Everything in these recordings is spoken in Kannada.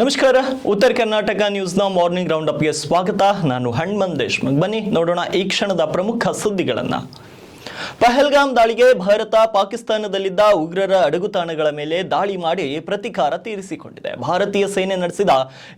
ನಮಸ್ಕಾರ, ಉತ್ತರ ಕರ್ನಾಟಕ ನ್ಯೂಸ್ನ ಮಾರ್ನಿಂಗ್ ರೌಂಡ್ ಅಪ್ಗೆ ಸ್ವಾಗತ. ನಾನು ಹಣ್ಮನ್ ದೇಶ್ಮುಖ್ ಬನ್ನಿ, ನೋಡೋಣ ಈ ಕ್ಷಣದ ಪ್ರಮುಖ ಸುದ್ದಿಗಳನ್ನು. ಪಹಲ್ಗಾಮ್ ದಾಳಿಗೆ ಭಾರತ ಪಾಕಿಸ್ತಾನದಲ್ಲಿದ್ದ ಉಗ್ರರ ಅಡಗುತಾಣಗಳ ಮೇಲೆ ದಾಳಿ ಮಾಡಿ ಪ್ರತಿಕಾರ ತೀರಿಸಿಕೊಂಡಿದೆ. ಭಾರತೀಯ ಸೇನೆ ನಡೆಸಿದ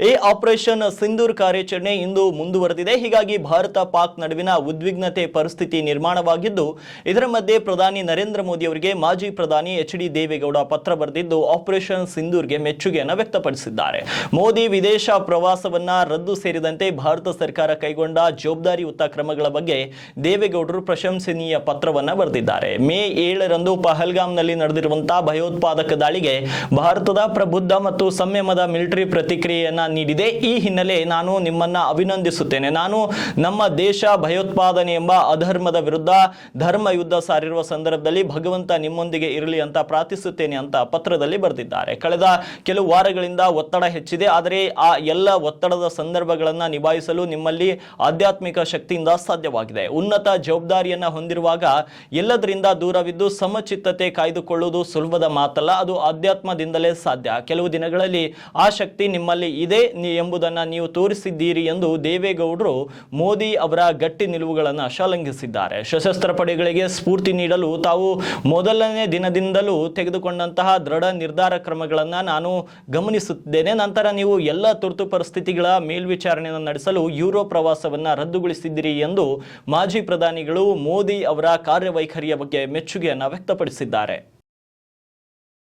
ಈ ಆಪರೇಷನ್ ಸಿಂಧೂರ್ ಕಾರ್ಯಾಚರಣೆ ಇಂದು ಮುಂದುವರೆದಿದೆ. ಹೀಗಾಗಿ ಭಾರತ ಪಾಕ್ ನಡುವಿನ ಉದ್ವಿಗ್ನತೆ ಪರಿಸ್ಥಿತಿ ನಿರ್ಮಾಣವಾಗಿದ್ದು, ಇದರ ಮಧ್ಯೆ ಪ್ರಧಾನಿ ನರೇಂದ್ರ ಮೋದಿ ಅವರಿಗೆ ಮಾಜಿ ಪ್ರಧಾನಿ ಎಚ್ ಡಿ ದೇವೇಗೌಡ ಪತ್ರ ಬರೆದಿದ್ದು, ಆಪರೇಷನ್ ಸಿಂಧೂರ್ಗೆ ಮೆಚ್ಚುಗೆಯನ್ನು ವ್ಯಕ್ತಪಡಿಸಿದ್ದಾರೆ. ಮೋದಿ ವಿದೇಶ ಪ್ರವಾಸವನ್ನ ರದ್ದು ಸೇರಿದಂತೆ ಭಾರತ ಸರ್ಕಾರ ಕೈಗೊಂಡ ಜವಾಬ್ದಾರಿಯುತ ಕ್ರಮಗಳ ಬಗ್ಗೆ ದೇವೇಗೌಡರು ಪ್ರಶಂಸನೀಯ ಪತ್ರವನ್ನ ಬರೆದಿದ್ದಾರೆ. ಮೇ ಏಳರಂದು ಪಹಲ್ಗಾಮ್ನಲ್ಲಿ ನಡೆದಿರುವಂತಹ ಭಯೋತ್ಪಾದಕ ದಾಳಿಗೆ ಭಾರತದ ಪ್ರಬುದ್ಧ ಮತ್ತು ಸಂಯಮದ ಮಿಲಿಟರಿ ಪ್ರತಿಕ್ರಿಯೆಯನ್ನ ನೀಡಿದೆ. ಈ ಹಿನ್ನೆಲೆ ನಾನು ನಿಮ್ಮನ್ನ ಅಭಿನಂದಿಸುತ್ತೇನೆ. ನಾನು ನಮ್ಮ ದೇಶ ಭಯೋತ್ಪಾದನೆ ಎಂಬ ಅಧರ್ಮದ ವಿರುದ್ಧ ಧರ್ಮ ಯುದ್ಧ ಸಾರಿರುವ ಸಂದರ್ಭದಲ್ಲಿ ಭಗವಂತ ನಿಮ್ಮೊಂದಿಗೆ ಇರಲಿ ಅಂತ ಪ್ರಾರ್ಥಿಸುತ್ತೇನೆ ಅಂತ ಪತ್ರದಲ್ಲಿ ಬರೆದಿದ್ದಾರೆ. ಕಳೆದ ಕೆಲವು ವಾರಗಳಿಂದ ಒತ್ತಡ ಹೆಚ್ಚಿದೆ. ಆದರೆ ಆ ಎಲ್ಲ ಒತ್ತಡದ ಸಂದರ್ಭಗಳನ್ನ ನಿಭಾಯಿಸಲು ನಿಮ್ಮಲ್ಲಿ ಆಧ್ಯಾತ್ಮಿಕ ಶಕ್ತಿಯಿಂದ ಸಾಧ್ಯವಾಗಿದೆ. ಉನ್ನತ ಜವಾಬ್ದಾರಿಯನ್ನ ಹೊಂದಿರುವಾಗ ಎಲ್ಲದರಿಂದ ದೂರವಿದ್ದು ಸಮಚಿತ್ತತೆ ಕಾಯ್ದುಕೊಳ್ಳುವುದು ಸುಲಭದ ಮಾತಲ್ಲ, ಅದು ಆಧ್ಯಾತ್ಮದಿಂದಲೇ ಸಾಧ್ಯ. ಕೆಲವು ದಿನಗಳಲ್ಲಿ ಆ ಶಕ್ತಿ ನಿಮ್ಮಲ್ಲಿ ಇದೆ ಎಂಬುದನ್ನು ನೀವು ತೋರಿಸಿದ್ದೀರಿ ಎಂದು ದೇವೇಗೌಡರು ಮೋದಿ ಅವರ ಗಟ್ಟಿ ನಿಲುವುಗಳನ್ನು ಶ್ಲಾಘಿಸಿದ್ದಾರೆ ಸಶಸ್ತ್ರ ಪಡೆಗಳಿಗೆ ಸ್ಫೂರ್ತಿ ನೀಡಲು ತಾವು ಮೊದಲನೇ ದಿನದಿಂದಲೂ ತೆಗೆದುಕೊಂಡಂತಹ ದೃಢ ನಿರ್ಧಾರ ಕ್ರಮಗಳನ್ನು ನಾನು ಗಮನಿಸುತ್ತಿದ್ದೇನೆ ನಂತರ ನೀವು ಎಲ್ಲ ತುರ್ತು ಪರಿಸ್ಥಿತಿಗಳ ಮೇಲ್ವಿಚಾರಣೆಯನ್ನು ನಡೆಸಲು ಯುರೋ ಪ್ರವಾಸವನ್ನು ರದ್ದುಗೊಳಿಸಿದ್ದೀರಿ ಎಂದು ಮಾಜಿ ಪ್ರಧಾನಿಗಳು ಮೋದಿ ಅವರ ಕಾರ್ಯವೈಖರಿಯ ಬಗ್ಗೆ ಮೆಚ್ಚುಗೆಯನ್ನು ವ್ಯಕ್ತಪಡಿಸಿದ್ದಾರೆ.